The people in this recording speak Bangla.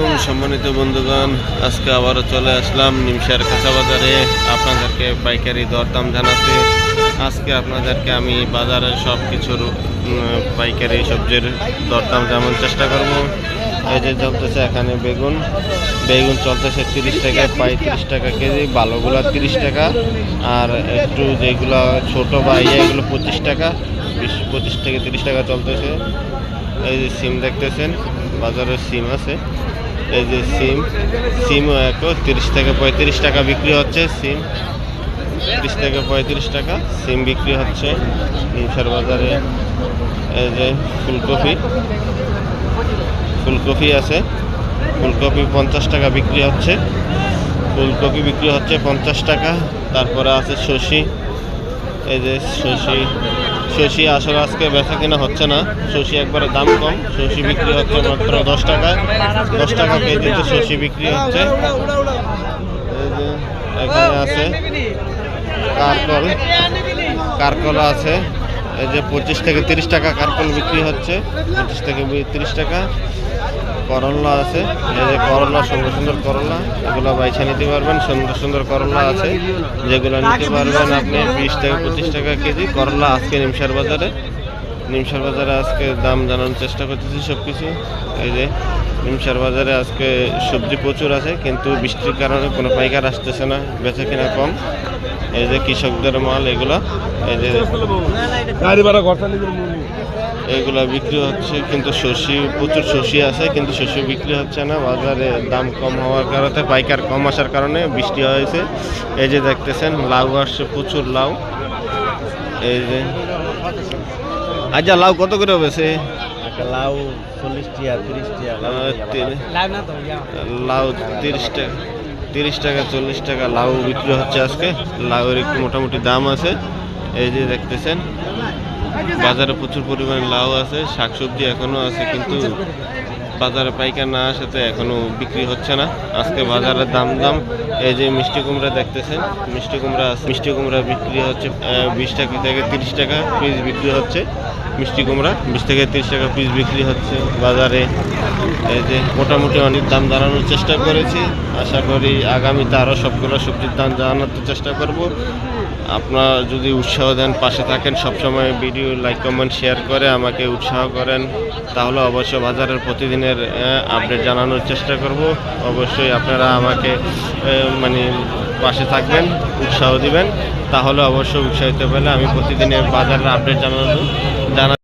আলাইকুম, সম্মানিত বন্ধুগণ। আজকে আবারও চলে আসলাম নিমসার কাঁচা বাজারে। আপনাদেরকে পাইকারি দরদাম জানাতে। আজকে আপনাদেরকে আমি বাজারের সব কিছুর পাইকারি সবজির দরদাম জানানোর চেষ্টা করব। এই যে চলতেছে এখানে বেগুন। বেগুন চলতেছে তিরিশ টাকা পঁয়ত্রিশ টাকা কেজি ভালোগুলো তিরিশ টাকা। আর একটু যেগুলো ছোট বা ইয়ে এগুলো পঁচিশ টাকা। বিশ, পঁচিশ থেকে তিরিশ টাকা চলতেছে। এই যে সিম দেখতেছেন বাজারে সিম আছে। এই যে সিম, সিমও এক, তিরিশ থেকে পঁয়ত্রিশ টাকা বিক্রি হচ্ছে সিম। তিরিশ থেকে পঁয়ত্রিশ টাকা সিম বিক্রি হচ্ছে নিমসার বাজারে। এই যে ফুলকপি ফুলকপি আছে। ফুলকপি পঞ্চাশ টাকা বিক্রি হচ্ছে। ফুলকপি বিক্রি হচ্ছে পঞ্চাশ টাকা। তারপরে আছে শশি। এই যে শশি শশি আসলে আজকে বেচা কিনা হচ্ছে না। শশি একবারে দাম কম, শশি বিক্রি হচ্ছে মাত্র দশ টাকা দশ টাকা কেজিতে শশি বিক্রি হচ্ছে। এখানে আছে কারকল। কারকল আছে। এই যে পঁচিশ থেকে তিরিশ টাকা কারকল বিক্রি হচ্ছে। পঁচিশ থেকে তিরিশ টাকা। করল্লা আছে। এই যে করল্লা সুন্দর সুন্দর করল্লা এগুলো বাইছে নিতে পারবেন। সুন্দর সুন্দর করল্লা আছে, যেগুলো নিতে পারবেন আপনি বিশ থেকে পঁচিশ টাকা কেজি। করল্লা আজকে নিমসার বাজারে। নিমসার বাজারে আজকে দাম জানানোর চেষ্টা করতেছি সব কিছু এই যে নিমসার বাজারে আজকে সবজি প্রচুর আছে, কিন্তু বৃষ্টির কারণে কোনো পাইকার আসতেছে না, বেচা কিনা কম। এই যে কৃষকদের মাল এগুলো এই যে এইগুলা বিক্রি হচ্ছে কিন্তু শশি প্রচুর শশি আছে কিন্তু শশি বিক্রি হচ্ছে না। বাজারে দাম কম হওয়ার কারণে পাইকার কম আসার কারণে বৃষ্টি হয়েছে। এই যে দেখতেছেন লাউ আসছে প্রচুর লাউ। এই যে আচ্ছা লাউ কত করে হয়েছে একটা লাউ চল্লিশ টিয়া তিরিশ টিয়া লাউ তিরিশ টাকা। তিরিশ টাকা, চল্লিশ টাকা লাউ বিক্রি হচ্ছে আজকে। লাউয়ের একটু মোটামুটি দাম আছে। এই যে দেখতেছেন, বাজারে প্রচুর পরিমাণে লাউ আছে, শাকসবজি এখনও আছে, কিন্তু বাজারে পাইকার না আসাতে এখনও বিক্রি হচ্ছে না। আজকে বাজারের দাম দাম, এই যে মিষ্টি কুমড়া দেখতেছেন, মিষ্টি কুমড়া মিষ্টি কুমড়া বিক্রি হচ্ছে বিশ টাকা থেকে তিরিশ টাকা পিস বিক্রি হচ্ছে। মিষ্টি কুমড়া, বিশ থেকে তিরিশ টাকা পিস বিক্রি হচ্ছে বাজারে। এই যে মোটামুটি অনেক দাম জানানোর চেষ্টা করেছি। আশা করি আগামীতে আরও সবগুলো সবজির দাম জানানোর চেষ্টা করব। আপনারা যদি উৎসাহ দেন, পাশে থাকেন, সবসময় ভিডিও লাইক কমেন্ট শেয়ার করে আমাকে উৎসাহ করেন। তাহলে অবশ্যই বাজারের প্রতিদিনের আপডেট জানানোর চেষ্টা করব। অবশ্যই আপনারা আমাকে মানে পাশে থাকবেন উৎসাহ দিবেন তাহলে অবশ্যই উৎসাহিত পেলে আমি প্রতিদিনের বাজারের আপডেট জানানো জানা